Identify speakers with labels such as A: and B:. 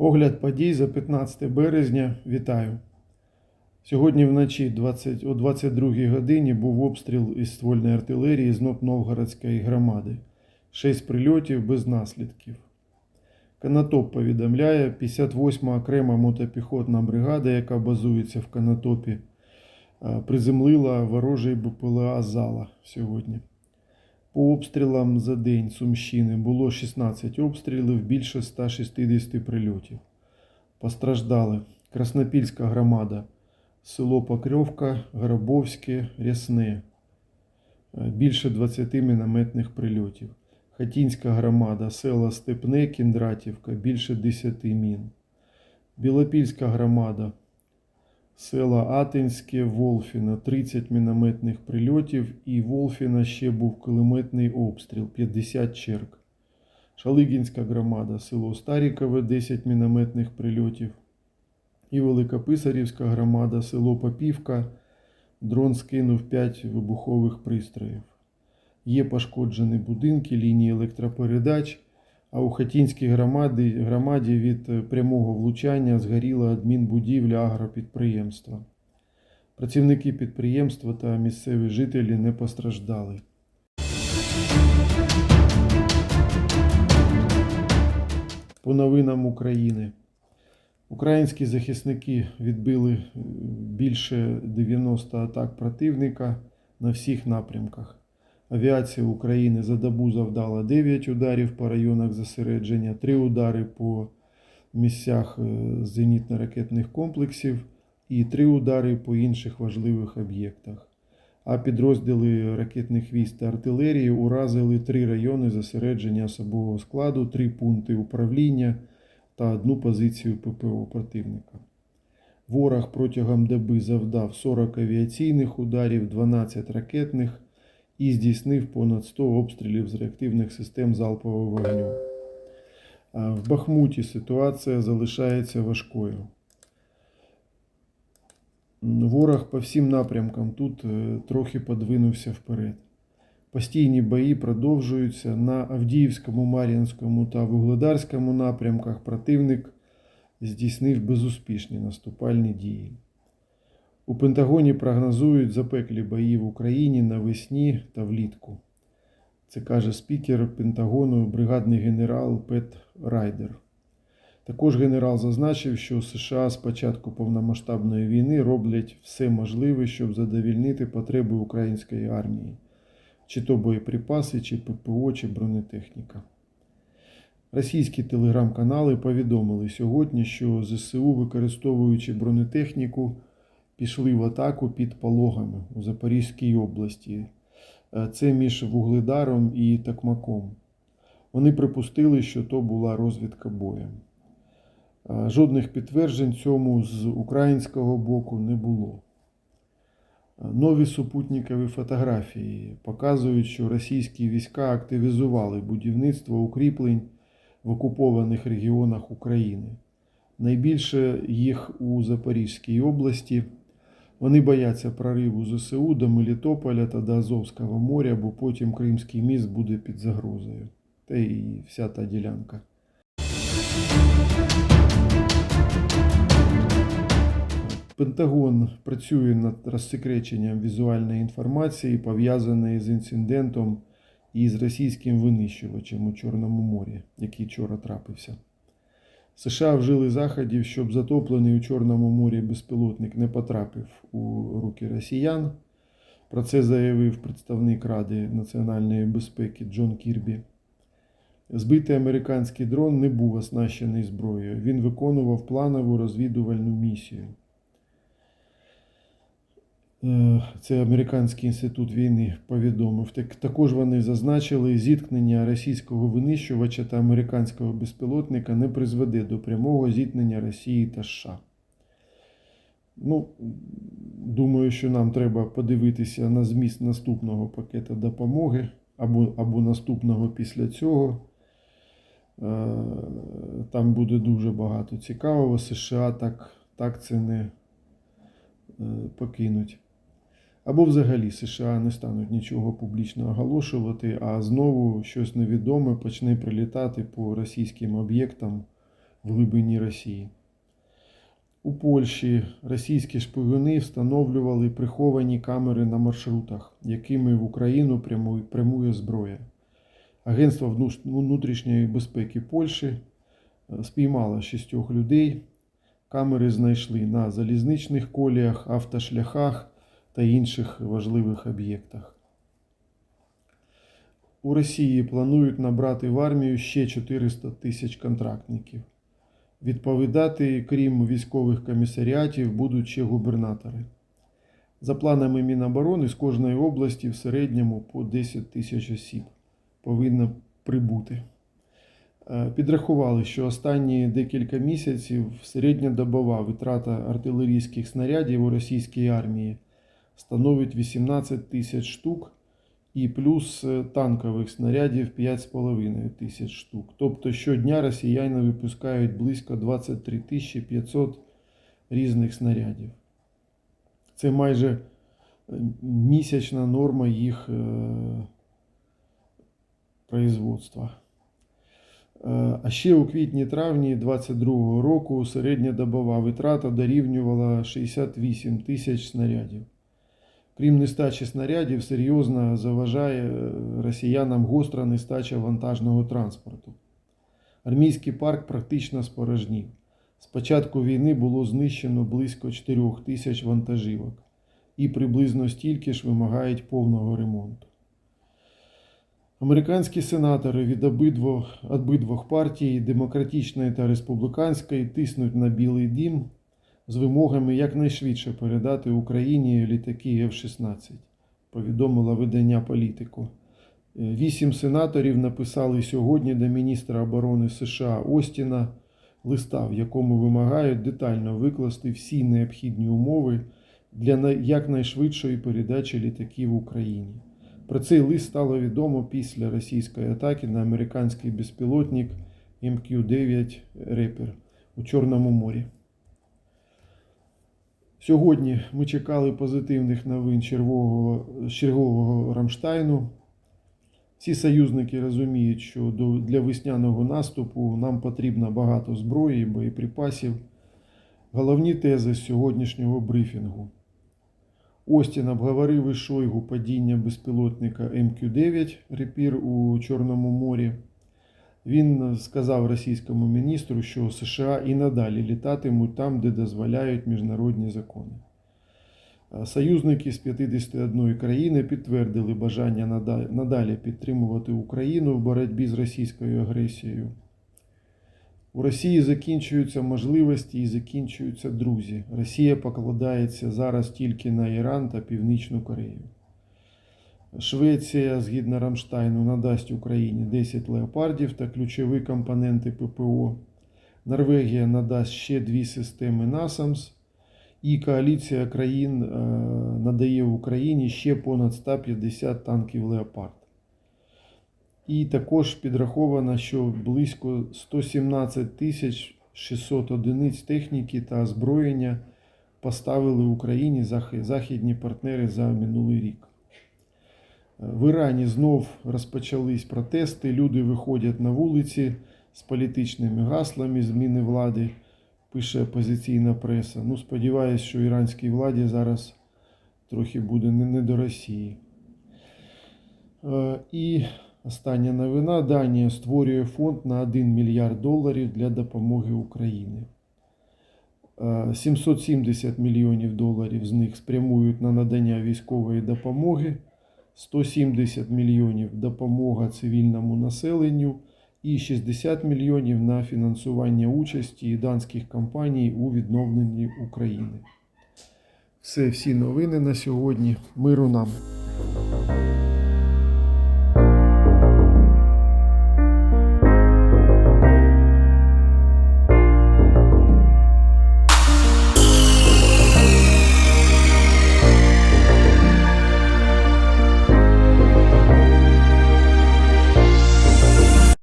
A: Огляд подій за 15 березня. Вітаю. Сьогодні вночі 20, о 22 годині був обстріл із ствольної артилерії з Новгородської громади. Шість прильотів без наслідків. Канатоп повідомляє, 58 окрема мотопіхотна бригада, яка базується в Канатопі, приземлила ворожий БПЛА зала сьогодні. Обстрілам за день Сумщини було 16 обстрілів, більше 160 прильотів. Постраждали Краснопільська громада, село Покрьовка, Грабовське, Рясне. Е, Більше 20 мінометних прильотів. Хатінська громада, села Степне, Кіндратівка, більше 10 мін. Білопільська громада, села Атинське, Волфіна, 30 мінометних прильотів, і Волфіна ще був кулеметний обстріл, 50 черг. Шалигінська громада, село Старікове, 10 мінометних прильотів. І Великописарівська громада, село Попівка, дрон скинув 5 вибухових пристроїв. Є пошкоджені будинки, лінії електропередач, а у Хатінській громаді, громаді від е, прямого влучання згоріла адмінбудівля агропідприємства. Працівники підприємства та місцеві жителі не постраждали. По новинам України. Українські захисники відбили е, більше 90 атак противника на всіх напрямках. Авіація України за добу завдала 9 ударів по районах зосередження, 3 удари по місцях е, зенітно-ракетних комплексів і 3 удари по інших важливих об'єктах. А підрозділи ракетних військ та артилерії уразили 3 райони зосередження особового складу, 3 пункти управління та одну позицію ППО противника. Ворог протягом доби завдав 40 авіаційних ударів, 12 ракетних і здійснив понад 100 обстрілів з реактивних систем залпового вогню. В Бахмуті ситуація залишається важкою. Ворог по всім напрямкам тут е, трохи подвинувся вперед. Постійні бої продовжуються на Авдіївському, Мар'їнському та Вугледарському напрямках. Противник здійснив безуспішні наступальні дії. У Пентагоні прогнозують запеклі бої в Україні навесні та влітку. Це каже спікер Пентагону, бригадний генерал Пет Райдер. Також генерал зазначив, що США з початку повномасштабної війни роблять все можливе, щоб задовільнити потреби української армії, чи то боєприпаси, чи ППО, чи бронетехніка. Російські телеграм-канали повідомили сьогодні, що ЗСУ, використовуючи бронетехніку, пішли в атаку під пологами у Запорізькій області. Е, Це між Вугледаром і Токмаком. Вони припустили, що то була розвідка боєм. Е, Жодних підтверджень цьому з українського боку не було. Е, Нові супутникові фотографії показують, що російські війська активізували будівництво укріплень в окупованих регіонах України. Найбільше їх у Запорізькій області. Вони бояться прориву ЗСУ до Мелітополя та до Азовського моря, бо потім Кримський міст буде під загрозою. Та і вся та ділянка. Пентагон працює над розсекреченням візуальної інформації, пов'язаної з інцидентом і з російським винищувачем у Чорному морі, який вчора трапився. США вжили заходів, щоб затоплений у Чорному морі безпілотник не потрапив у руки росіян. Про це заявив представник Ради національної безпеки Джон Кірбі. Збитий американський дрон не був оснащений зброєю. Він виконував планову розвідувальну місію. Е, Це Американський інститут війни повідомив. Так, також вони зазначили, зіткнення російського винищувача та американського безпілотника не призведе до прямого зіткнення Росії та США. Ну, думаю, що нам треба подивитися на зміст наступного пакету допомоги або, або наступного після цього. Е, Там буде дуже багато цікавого. США так, так це не е, покинуть. Або взагалі США не стануть нічого публічно оголошувати, а знову щось невідоме почне прилітати по російським об'єктам в глибині Росії. У Польщі російські шпигуни встановлювали приховані камери на маршрутах, якими в Україну прямує, зброя. Агентство внутрішньої безпеки Польщі е, спіймало шістьох людей. Камери знайшли на залізничних коліях, автошляхах та інших важливих об'єктах. У Росії планують набрати в армію ще 400 тисяч контрактників. Відповідати, крім військових комісаріатів, будуть ще губернатори. За планами Міноборони з кожної області в середньому по 10 тисяч осіб повинно прибути. Е, Підрахували, що останні декілька місяців середньодобова витрата артилерійських снарядів у російській армії становить 18 тисяч штук і плюс е, танкових снарядів 5,5 тисяч штук. Тобто щодня росіяни випускають близько 23 тисячі 500 різних снарядів. Це майже е, місячна норма їх е, производства. А ще у квітні-травні 2022 року середньодобова витрата дорівнювала 68 тисяч снарядів. Крім нестачі снарядів, серйозно заважає е, росіянам гостра нестача вантажного транспорту. Армійський парк практично спорожнів. З початку війни було знищено близько 4 тисяч вантажівок, і приблизно стільки ж вимагають повного ремонту. Американські сенатори від обидвох, обидвох партій, демократичної та республіканської, тиснуть на Білий Дім з вимогами якнайшвидше передати Україні літаки F-16, повідомила видання політику. Е, Вісім сенаторів написали сьогодні до міністра оборони США Остіна листа, в якому вимагають детально викласти всі необхідні умови для якнайшвидшої передачі літаків Україні. Про цей лист стало відомо після російської атаки на американський безпілотник МК-9 Репер у Чорному морі. Сьогодні ми чекали позитивних новин чергового, чергового Рамштайну. Всі союзники розуміють, що для весняного наступу нам потрібно багато зброї боєприпасів. Головні тези сьогоднішнього брифінгу. Остін обговорив із Шойгу падіння безпілотника МК-9 Репір у Чорному морі. Він сказав російському міністру, що США і надалі літатимуть там, де дозволяють міжнародні закони. Союзники з 51 країни підтвердили бажання надалі підтримувати Україну в боротьбі з російською агресією. У Росії закінчуються можливості і закінчуються друзі. Росія покладається зараз тільки на Іран та Північну Корею. Швеція, згідно Рамштайну, надасть Україні 10 леопардів та ключові компоненти ППО. Норвегія надасть ще дві системи NASAMS. І коаліція країн е, надає Україні ще понад 150 танків Леопард. І також підраховано, що близько 117 тисяч 600 одиниць техніки та озброєння поставили Україні західні партнери за минулий рік. В Ірані знов розпочались протести. Люди виходять на вулиці з політичними гаслами зміни влади, пише опозиційна преса. Ну, сподіваюсь, що іранській владі зараз трохи буде не, до Росії. Е, І остання новина: Данія створює фонд на 1 мільярд доларів для допомоги Україні. Е, 770 мільйонів доларів з них спрямують на надання військової допомоги. 170 мільйонів допомога цивільному населенню і 60 мільйонів на фінансування участі данських компаній у відновленні України. Це всі новини на сьогодні. Миру нам!